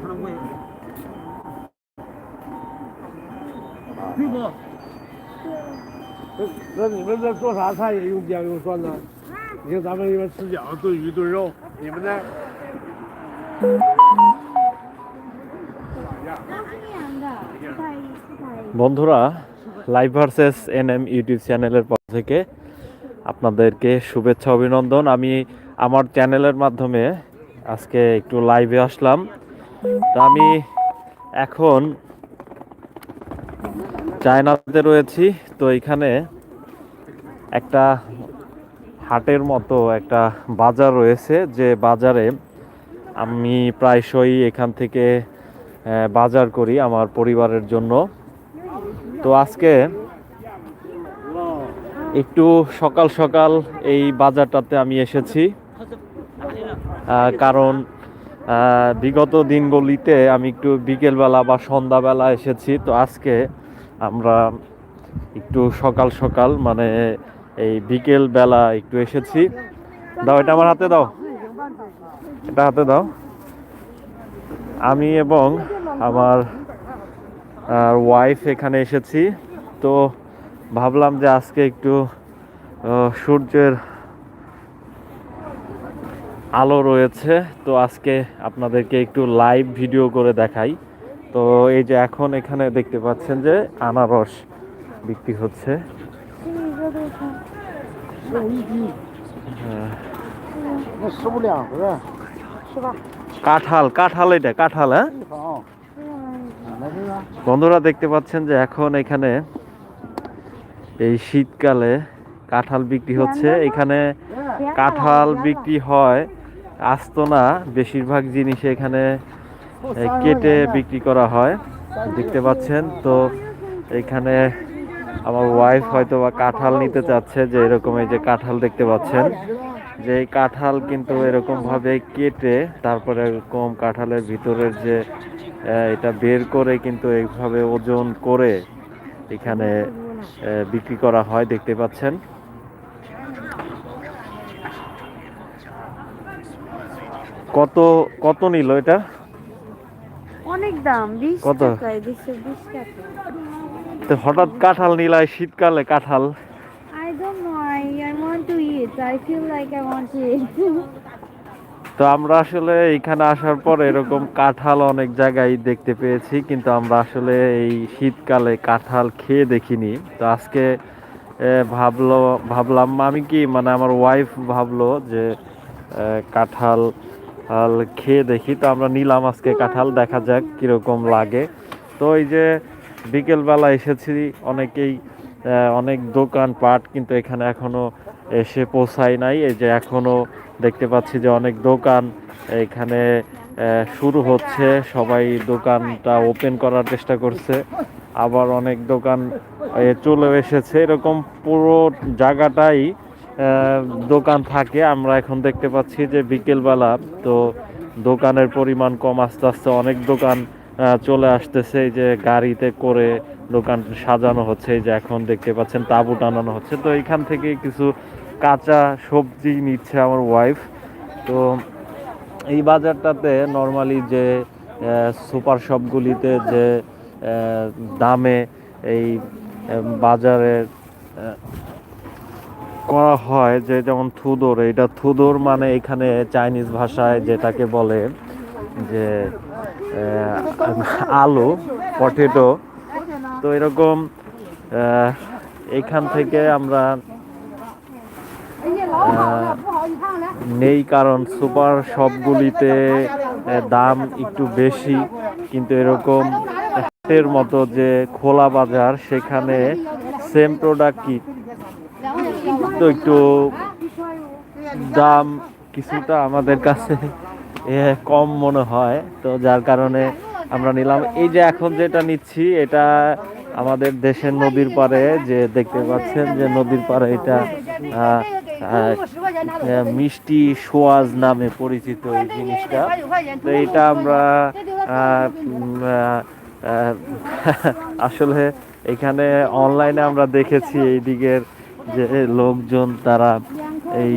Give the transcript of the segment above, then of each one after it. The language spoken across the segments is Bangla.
他能问。绿不？那那你们这做啥菜也用姜用蒜呢？你看咱们一般吃饺子、炖鱼、炖肉，你们呢？都是那样的，不太不太。 বন্ধুরা live versus N M YouTube চ্যানেলের পক্ষ থেকে আপনাদেরকে শুভেচ্ছা অভিনন্দন আমি আমার চ্যানেলের মাধ্যমে আজকে একটু লাইভে আসলাম তো আমি এখন চায়নাতে রয়েছি। তো এখানে একটা হাটের মতো একটা বাজার রয়েছে, যে বাজারে আমি প্রায়শই এখান থেকে বাজার করি আমার পরিবারের জন্য। তো আজকে একটু সকাল সকাল এই বাজারটাতে আমি এসেছি কারণ বিগত দিনগুলিতে আমি একটু বিকেলবেলা বা সন্ধ্যাবেলা এসেছি। তো আজকে আমরা একটু সকাল সকাল মানে এই বিকেল বেলা একটু এসেছি। দাও, এটা আমার হাতে দাও। এটা হাতে দাও। আমি এবং আমার ওয়াইফ এখানে এসেছি। তো ভাবলাম যে আজকে একটু সূর্যের আলো রয়েছে। তো আজকে আপনাদেরকে একটু লাইভ ভিডিও করে দেখাই। তো এই যে এখন এখানে দেখতে পাচ্ছেন যে আনারস বিক্রি হচ্ছে। কাঁঠাল কাঁঠাল এটা, কাঁঠাল হ্যাঁ? বন্ধুরা দেখতে পাচ্ছেন যে এখন এখানে এই শীতকালে কাঁঠাল বিক্রি হচ্ছে। এখানে কাঁঠাল বিক্রি হয়। আস্ত না বেশিরভাগ জিনিস এখানে কেটে বিক্রি করা হয় দেখতে পাচ্ছেন তো এখানে আমার ওয়াইফ হয়তো বা কাঁঠাল নিতে চাচ্ছে যে এরকম এই যে কাঁঠাল দেখতে পাচ্ছেন। যে এই কাঁঠাল কিন্তু এরকমভাবে কেটে তারপরে এরকম কাঁঠালের ভিতরের যে এটা বের করে কিন্তু এইভাবে ওজন করে এখানে বিক্রি করা হয় দেখতে পাচ্ছেন। কত কত নিল এটা? অনেক দাম বিশ কত? টাকায় দুশো বিশ টাকা। তো হঠাৎ কাঁঠাল নিলাই শীতকালে কাঁঠাল। I don't know I, I want to eat I feel like I want to eat. তো আমরা আসলে এইখানে আসার পর এরকম কাঁঠাল অনেক জায়গায় দেখতে পেয়েছি কিন্তু আমরা আসলে এই শীতকালে কাঁঠাল খেয়ে দেখিনি। তো আজকে ভাবলো ভাবলাম আমি কি মানে আমার ওয়াইফ ভাবলো যে কাঁঠাল আল খেয়ে দেখি। তো আমরা নিলাম আজকে কাঁঠাল, দেখা যাক কীরকম লাগে। তো এই যে বিকেলবেলা এসেছি, অনেকেই অনেক দোকান পাট কিন্তু এখানে এখনও এসে পৌঁছায় নাই। এই যে এখনও দেখতে পাচ্ছি যে অনেক দোকান এখানে শুরু হচ্ছে। সবাই দোকানটা ওপেন করার চেষ্টা করছে। আবার অনেক দোকান চলে এসেছে। এরকম পুরো জায়গাটাই দোকান থাকে, আমরা এখন দেখতে পাচ্ছি যে বিকেলবেলা তো দোকানের পরিমাণ কম আস্তে আস্তে অনেক দোকান চলে আসতেছে। এই যে গাড়িতে করে দোকান সাজানো হচ্ছে যে এখন দেখতে পাচ্ছেন তাঁবু টানানো হচ্ছে। তো এখান থেকে কিছু কাঁচা সবজি নিচ্ছে আমার ওয়াইফ তো এই বাজারটাতে নর্মালি যে সুপার শপগুলিতে যে দামে এই বাজারের করা হয় যে যেমন থুদোর, এটা থুদোর মানে এখানে চাইনিজ ভাষায় যেটাকে বলে যে আলু, পটেটো। তো এরকম এখান থেকে আমরা নেই কারণ সুপার শপগুলিতে দাম একটু বেশি, কিন্তু এরকম মতো যে খোলা বাজার, সেখানে সেম প্রোডাক্ট কি? তো একটু দাম কিছুটা আমাদের কাছে কম মনে হয়। তো যার কারণে আমরা নিলাম। এই যে এখন যেটা নিচ্ছি, এটা আমাদের দেশের নদীর পাড়ে, যে দেখতে পাচ্ছেন যে নদীর পাড়ে এটা মিষ্টি সোয়াজ নামে পরিচিত এই জিনিসটা। তো এটা আমরা আসলে এখানে অনলাইনে আমরা দেখেছি এই দিকের যে লোকজন তারা এই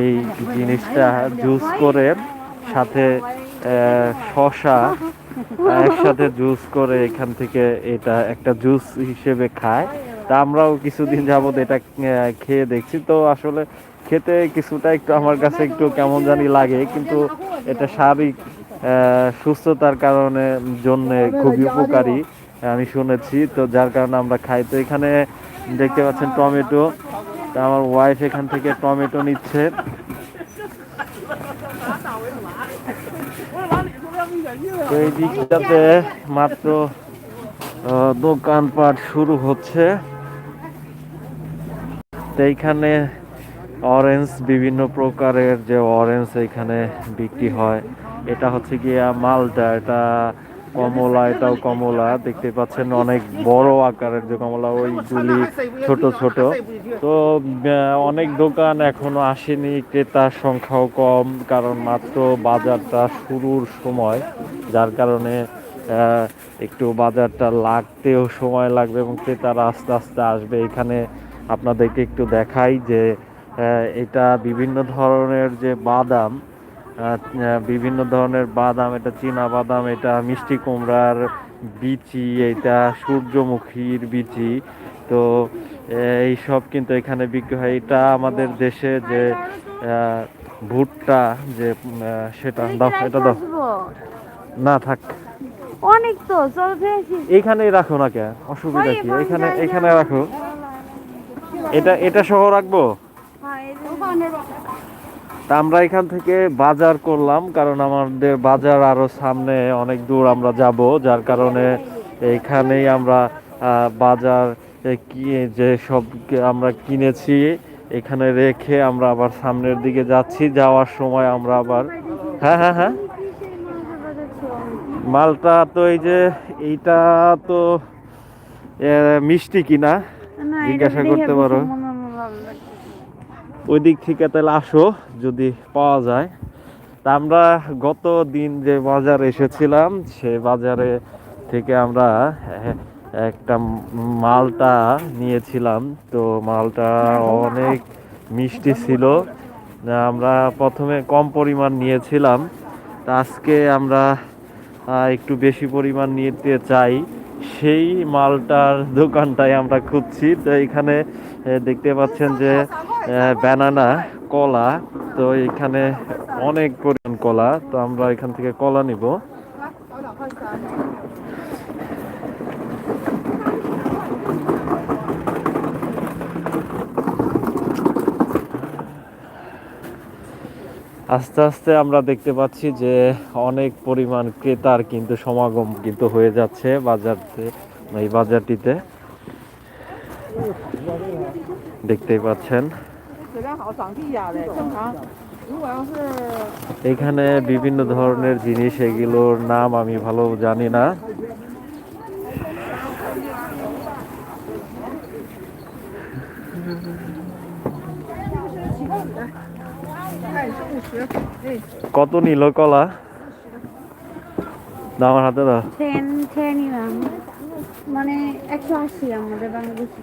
এই জিনিসটা জুস করে, সাথে শশা একসাথে জুস করে এখান থেকে এটা একটা জুস হিসেবে খায়। তা আমরাও কিছুদিন যাবত এটা খেয়ে দেখছি। তো আসলে খেতে কিছুটা একটু আমার কাছে একটু কেমন জানি লাগে, কিন্তু এটা শারীরিক সুস্থতার কারণে, জন্য খুবই উপকারী। আমি শুনেছি, তো যার কারণে আমরা খাই। তো এখানে দেখতে পাচ্ছেন টমেটো। আমার ওয়াইফ এখান থেকে টমেটো নিচ্ছে। তো এই দিকটাতে মাত্র দোকানপাট শুরু হচ্ছে। তো এইখানে অরেঞ্জ বিভিন্ন প্রকারের যে অরেঞ্জ এখানে বিক্রি হয়, এটা হচ্ছে গিয়া মালটা এটা কমলা, এটাও কমলা। দেখতে পাচ্ছেন অনেক বড় আকারের যে কমলা, ওই ওইগুলি ছোট ছোট। তো অনেক দোকান এখনও আসেনি, ক্রেতার সংখ্যাও কম, কারণ মাত্র বাজারটা শুরুর সময়। যার কারণে একটু বাজারটা লাগতেও সময় লাগবে এবং ক্রেতারা আস্তে আস্তে আসবে। এখানে আপনাদেরকে একটু দেখাই যে এটা বিভিন্ন ধরনের যে বাদাম বিভিন্ন ধরনের বাদাম এটা চীনা বাদাম এটা মিষ্টি কুমড়ার বিচি এটা সূর্যমুখীর বিচি। তো এই সব কিন্তু এখানে বিক্রি হয়। এটা আমাদের দেশে যে ভুট্টা যে সেটা দাও এটা দাও। না থাক। অনেক তো এইখানেই রাখো না কে? অসুবিধা কি? এখানে এখানে রাখো। এটা এটা সহ রাখব? তা আমরা এখান থেকে বাজার করলাম কারণ আমাদের বাজার আরও সামনে অনেক দূর আমরা যাব যার কারণে এইখানেই আমরা বাজার কি যে সব আমরা কিনেছি এখানে রেখে আমরা আবার সামনের দিকে যাচ্ছি যাওয়ার সময় আমরা আবার হ্যাঁ হ্যাঁ হ্যাঁ মালটা তো এই যে এইটা তো মিষ্টি কিনা জিজ্ঞাসা করতে পারো। ওই দিক থেকে তাহলে আসো, যদি পাওয়া যায়। তা আমরা গত দিন যে বাজার এসেছিলাম, সে বাজারে থেকে আমরা একটা মালটা নিয়েছিলাম। তো মালটা অনেক মিষ্টি ছিল। আমরা প্রথমে কম পরিমাণ নিয়েছিলাম। তা আজকে আমরা একটু বেশি পরিমাণ নিতে চাই। সেই মালটার দোকানটাই আমরা খুঁজছি। তো এখানে দেখতে পাচ্ছেন যে ব্যানানা কলা। তো এখানে অনেক পরিমাণ কলা। তো আমরা এখান থেকে কলা নিব। আস্তে আস্তে আমরা দেখতে পাচ্ছি যে অনেক পরিমাণ ক্রেতার কিন্তু সমাগম কিন্তু হয়ে যাচ্ছে বাজারতে, এই বাজারটিতে। দেখতেই পাচ্ছেন। এখানে বিভিন্ন ধরনের জিনিস, এগুলোর নাম আমি ভালো জানি না। কত নিল কলা? আমার হাতে দাও। মানে একশো আশি আমাদের বাংলাদেশি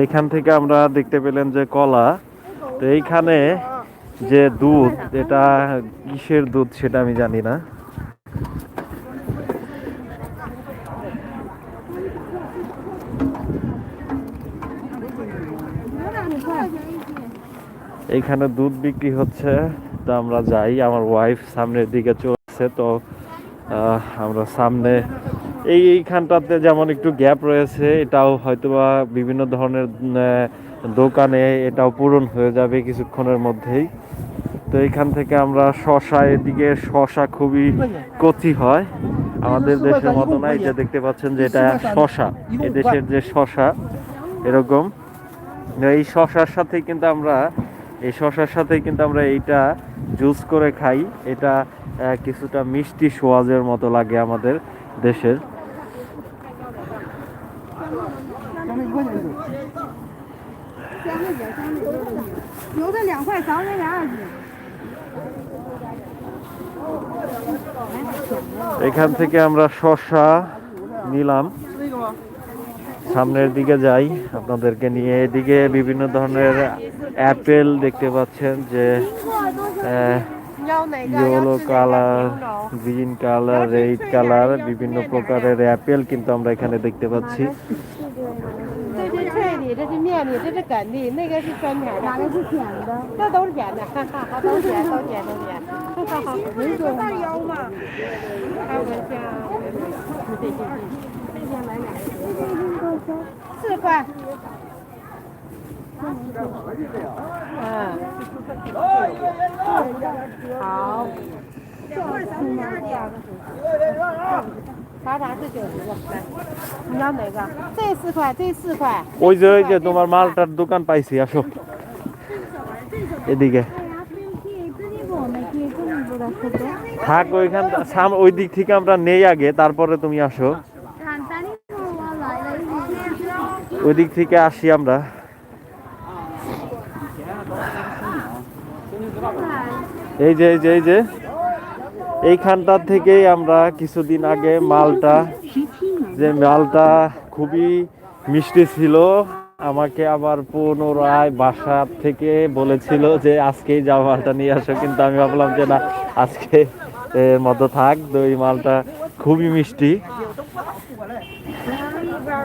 এইখান থেকে আমরা দেখতে পেলেন যে কলা। তো এইখানে যে দুধ এটা কিসের দুধ সেটা আমি জানি না। এইখানে দুধ বিক্রি হচ্ছে, তো আমরা যাই, আমার ওয়াইফ সামনের দিকে চলছে, তো আমরা সামনে এই এইখানটাতে যেমন একটু গ্যাপ রয়েছে, এটাও হয়তোবা বিভিন্ন ধরনের দোকানে এটাও পূরণ হয়ে যাবে কিছুক্ষণের মধ্যেই। তো এখান থেকে আমরা শশা, এদিকে শশা খুবই কচি হয়। আমাদের দেশের মতো না এটা দেখতে পাচ্ছেন যে এটা শশা এদেশের যে শশা, এরকম। এই শশার সাথে কিন্তু আমরা এই শশার সাথে কিন্তু আমরা এইটা জুস করে খাই। এটা কিছুটা মিষ্টি সোয়াজের মতো লাগে আমাদের দেশের। এখান থেকে আমরা শশা নিলাম। সামনের দিকে যাই, আপনাদেরকে নিয়ে এদিকে বিভিন্ন ধরনের অ্যাপেল দেখতে পাচ্ছেন যে yellow colour green colour red colour বিভিন্ন প্রকারের অ্যাপেল কিন্তু আমরা এখানে দেখতে পাচ্ছি। 这是脆的，这是面的，这是梗的，那个是酸甜的，哪个是甜的？这都是甜的，哈哈，都甜，都甜，都甜。哪种嘛？还有个像，四块。嗯，好。茶茶是九十个，来，你要哪个？这四块，这四块。 ওই যে ওই যে তোমার মালটার দোকান পাইছি আসো এদিকে 对呀，这这里不，那这这里不的是的。 থাক ওইখান সাম- ওই দিক থেকে আমরা নেই আগে তারপরে তুমি আসো ওই দিক থেকে আসি আমরা। এই যে এই যে এই যে। এইখানটার থেকেই আমরা কিছুদিন আগে মালটা, যে মালটা খুবই মিষ্টি ছিল, আমাকে আবার পুনরায় বাসার থেকে বলেছিল যে আজকেই যা মালটা নিয়ে আসো, কিন্তু আমি ভাবলাম যে না, আজকে এর মতো থাক এই মালটা খুবই মিষ্টি।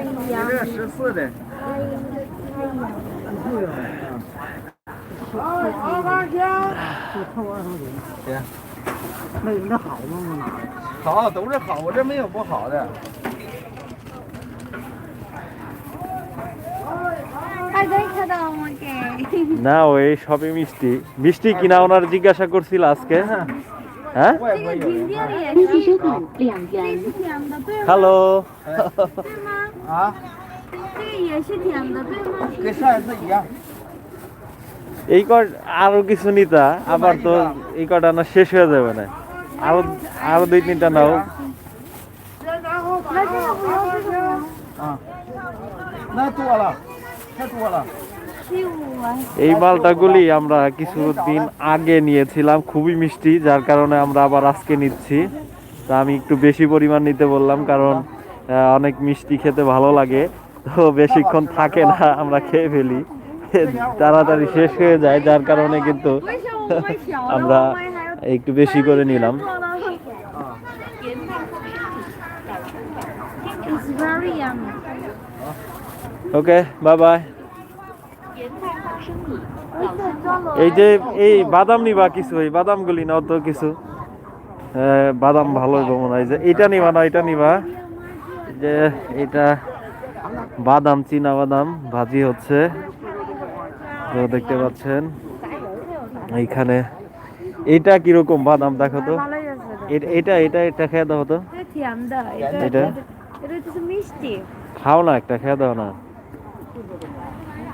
十四的。 好，都是好，我这没有不好的。 আর দেখা দাও আমাকে না ওই সবই মিষ্টি মিষ্টি কিনা ওনার জিজ্ঞাসা করছিল আজকে হ্যাঁ হ্যালো এই কট আরও কিছু নিতা আবার তো এই কটা না শেষ হয়ে যাবে না আরও আরও দুই তিনটা নাও না তো আলা এই মালটাগুলি আমরা কিছুদিন আগে নিয়েছিলাম খুবই মিষ্টি যার কারণে আমরা আবার আজকে নিচ্ছি। তা আমি একটু বেশি পরিমাণ নিতে বললাম কারণ অনেক মিষ্টি খেতে ভালো লাগে। তো বেশিক্ষণ থাকে না আমরা খেয়ে ফেলি। তাড়াতাড়ি শেষ হয়ে যায় যার কারণে কিন্তু আমরা একটু বেশি করে নিলাম। ওকে বাবাই এই যে এই বাদাম নিবা কিছু এই বাদামগুলি নাও তো কিছু। বাদাম ভালো মনে হয় যে এটা নিবা না এটা নিবা। যে এটা বাদাম চীনা বাদাম ভাজি হচ্ছে। তো দেখতে পাচ্ছেন এইখানে এটা কীরকম বাদাম দেখো তো। এটা। এটা এটা খেয়ে দাও তো। এটা? খাও না একটা খেয়ে দাও না।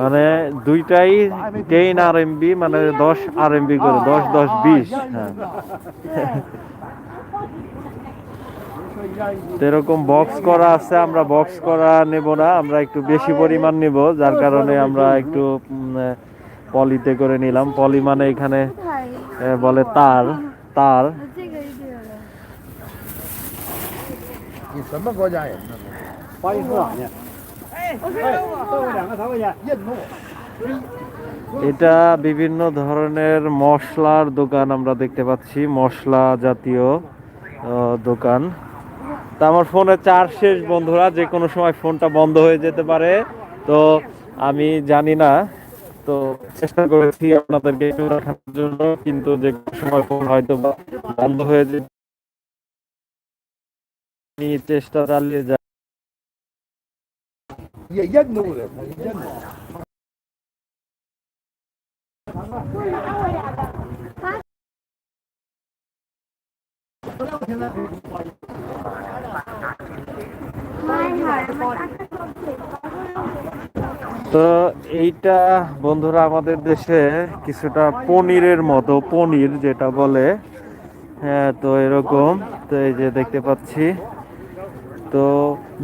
মানে দুইটাই টেন আর এমবি মানে দশ আর এমবি করে দশ দশ বিশ হ্যাঁ। এরকম বক্স করা আছে আমরা বক্স করা নেব না আমরা একটু বেশি পরিমাণ নেব যার কারণে আমরা একটু পলিতে করে নিলাম। পলি মানে এখানে বলে তার তার। এটা বিভিন্ন ধরনের মশলার দোকান আমরা দেখতে পাচ্ছি, মশলা জাতীয় দোকান। তা আমার ফোনে চার্জ শেষ বন্ধুরা, যে কোনো সময় ফোনটা বন্ধ হয়ে যেতে পারে, তো আমি জানি না। তো চেষ্টা করেছি আপনাদেরকে একটু রাখার জন্য, কিন্তু যে কোনো সময় ফোন হয়তো বন্ধ হয়ে যেতে চেষ্টা চালিয়ে যাই Я তো এইটা বন্ধুরা আমাদের দেশে কিছুটা পনিরের মতো, পনির যেটা বলে হ্যাঁ তো এরকম, তো এই যে দেখতে পাচ্ছি। তো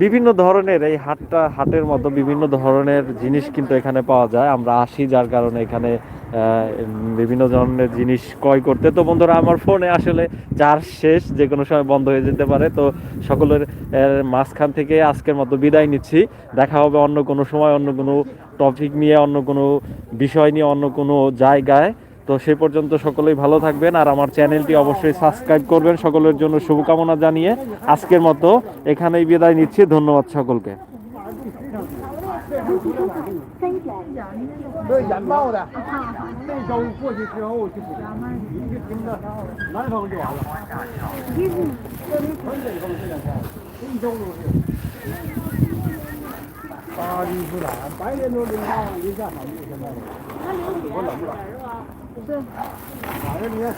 বিভিন্ন ধরনের এই হাটটা, হাটের মতো বিভিন্ন ধরনের জিনিস কিন্তু এখানে পাওয়া যায়। আমরা আসি যার কারণে এখানে বিভিন্ন ধরনের জিনিস ক্রয় করতে। তো বন্ধুরা, আমার ফোনে আসলে চার্জ শেষ যে কোনো সময় বন্ধ হয়ে যেতে পারে। তো সকলের মাঝখান থেকে আজকের মতো বিদায় নিচ্ছি। দেখা হবে অন্য কোনো সময়, অন্য কোনো টপিক নিয়ে, অন্য কোনো বিষয় নিয়ে, অন্য কোনো জায়গায়। তো সে পর্যন্ত সকলেই ভালো থাকবেন আর আমার চ্যানেলটি অবশ্যই সাবস্ক্রাইব করবেন সকলের জন্য শুভকামনা জানিয়ে আজকের মতো এখানেই বিদায় নিচ্ছি ধন্যবাদ সকলকে 这是眼报的，这周过去之后就不行，你就听着南风就完了。这一周都是。巴黎斯坦白天都零下零下三度，现在我冷不冷？ 是。反正你看。